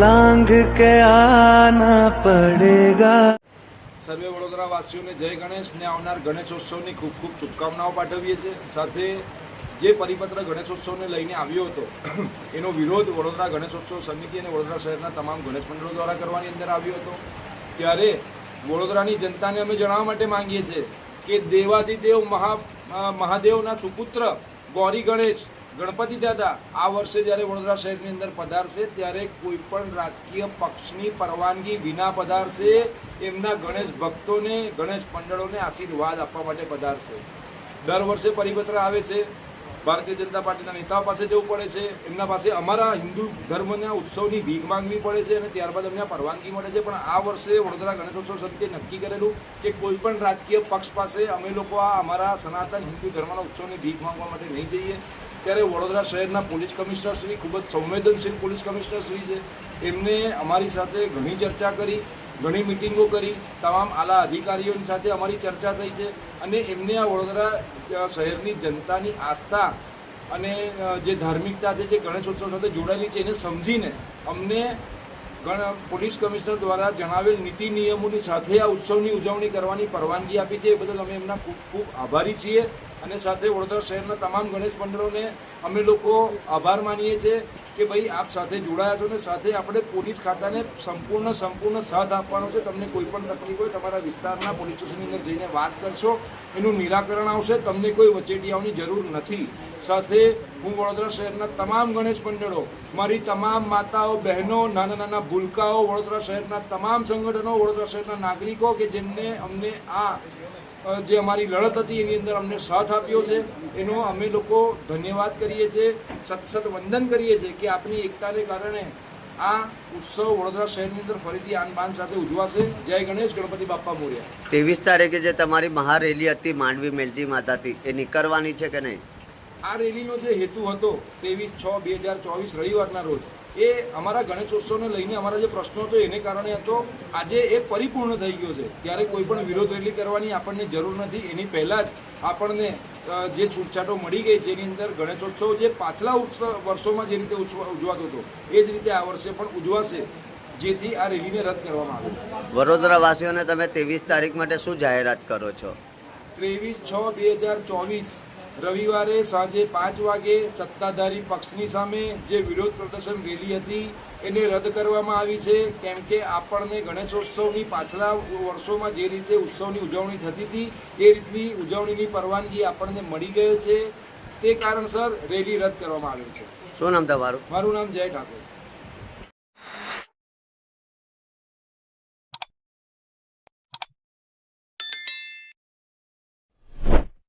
લાંઘ કે આના પડેગા સર્વે વડોદરા વાસીઓને જય ગણેશ ને આવનાર ગણેશોત્સવની ખૂબ ખૂબ શુભકામનાઓ પાઠવીએ છીએ. સાથે જે પરિપત્ર ગણેશોત્સવને લઈને આવ્યો હતો, એનો વિરોધ વડોદરા ગણેશોત્સવ સમિતિ અને વડોદરા શહેરના તમામ ગણેશ મંડળો દ્વારા કરવાની અંદર આવ્યો હતો. ત્યારે વડોદરાની જનતાને અમે જણાવવા માટે માંગીએ છીએ કે દેવાધિદેવ મહા, મહાદેવના સુપુત્ર ગૌરી ગણેશ ગણપતિ દાદા, આ વર્ષે જ્યારે વડોદરા શહેરની અંદર પધારશે, ત્યારે કોઈ પણ રાજકીય પક્ષની પરવાનગી વિના પધારશે, એમના ગણેશ ભક્તોને, ગણેશ મંડળોને આશીર્વાદ આપવા માટે પધારશે. દર વર્ષે પરિપત્ર આવે છે, ભારતીય જનતા પાર્ટીના નેતાઓ પાસે જવું પડે છે, એમના પાસે અમારા હિન્દુ ધર્મના ઉત્સવની ભીખ માંગવી પડે છે અને ત્યારબાદ અમને પરવાનગી મળે છે. પણ આ વર્ષે વડોદરા ગણેશોત્સવ સમિતિએ નક્કી કરેલું કે કોઈ પણ રાજકીય પક્ષ પાસે અમે લોકો આ અમારા સનાતન હિન્દુ ધર્મના ઉત્સવની ભીખ માંગવા માટે નહીં જઈએ. ત્યારે વડોદરા શહેરના પોલીસ કમિશનર શ્રી, ખૂબ જ સંવેદનશીલ પોલીસ કમિશનર શ્રી છે. એમને અમારી સાથે ઘણી ચર્ચા કરી, ઘણી મિટિંગો કરી. તમામ આલા અધિકારીઓની સાથે અમારી ચર્ચા થઈ છે અને એમને આ વડોદરા શહેરની જનતાની આસ્થા અને જે ધાર્મિકતા છે, જે ગણેશોત્સવ સાથે જોડાયેલી છે, એને સમજીને અમને ગણ, પોલીસ કમિશનર દ્વારા જણાવેલ નીતિ નિયમોની સાથે આ ઉત્સવની ઉજવણી કરવાની પરવાનગી આપી છે. એ બદલ અમે એમના ખૂબ ખૂબ આભારી છીએ. અને સાથે વડોદરા શહેરના તમામ ગણેશ મંડળોને અમે લોકો આભાર માનીએ છીએ કે ભાઈ આપ સાથે જોડાયા છો ને સાથે આપણે પોલીસ ખાતાને સંપૂર્ણ સંપૂર્ણ સાથ આપવાનો છે. તમને કોઈ પણ તકલીફ હોય તમારા વિસ્તારના પોલીસ સ્ટેશનની અંદર જઈને વાત કરશો. એનું નિરાકરણ આવશે. તમને કોઈ વચેટિયાઓની જરૂર નથી. સાથે હું વડોદરા શહેરના તમામ ગણેશ મંડળો, મારી તમામ માતાઓ, બહેનો, નાના નાના ભૂલકાઓ, વડોદરા શહેરના તમામ સંગઠનો, વડોદરા શહેરના નાગરિકો કે જેમને અમને આ જે અમારી લડત હતી એની અંદર અમને સાથ આપ્યો છે. એનો અમે લોકો ધન્યવાદ કરીએ છીએ સત સત વંદન કરીએ છીએ કે આપની એકતાને કારણે આ ઉત્સવ વડોદરા શહેરની અંદર ફરીથી આનબાન સાથે ઉજવાશે. જય ગણેશ, ગણપતિ બાપા મોર્યા. ત્રેવીસ તારીખે જે તમારી મહારેલી હતી માંડવી મેલજી માતાથી, એ નીકળવાની છે કે નહીં? આ રેલીનો જે હેતુ હતો ત્રેવીસ છ બે હજાર ચોવીસ રવિવારના રોજ એ અમારા ગણેશોત્સવને લઈને અમારા જે પ્રશ્નો હતો એને કારણે હતો. આજે એ પરિપૂર્ણ થઈ ગયો છે. ત્યારે કોઈ પણ વિરોધ રેલી કરવાની આપણને જરૂર નથી. એની પહેલાં જ આપણને જે છૂટછાટો મળી ગઈ છે એની અંદર ગણેશોત્સવ જે પાછલા વર્ષોમાં જે રીતે ઉજવા- ઉજવાતો હતો એ જ રીતે આ વર્ષે પણ ઉજવાશે જેથી આ રેલીને રદ કરવામાં આવી. છે વડોદરાવાસીઓને તમે ત્રેવીસ તારીખ માટે શું જાહેરાત કરો છો? ત્રેવીસ છ બે હજાર ચોવીસ રવિવારે સાંજે પાંચ વાગે સત્તાધારી પક્ષની સામે જે વિરોધ પ્રદર્શન રેલી હતી એને રદ કરવામાં આવી છે. કેમ કે આપણને ગણેશોત્સવની પાછલા વર્ષોમાં જે રીતે ઉત્સવની ઉજવણી થતી હતી એ રીતની ઉજવણીની પરવાનગી આપણને મળી ગયેલ છે. તે કારણસર રેલી રદ કરવામાં આવેલ છે. શું નામ તમારું? મારું નામ જય ઠાકોર.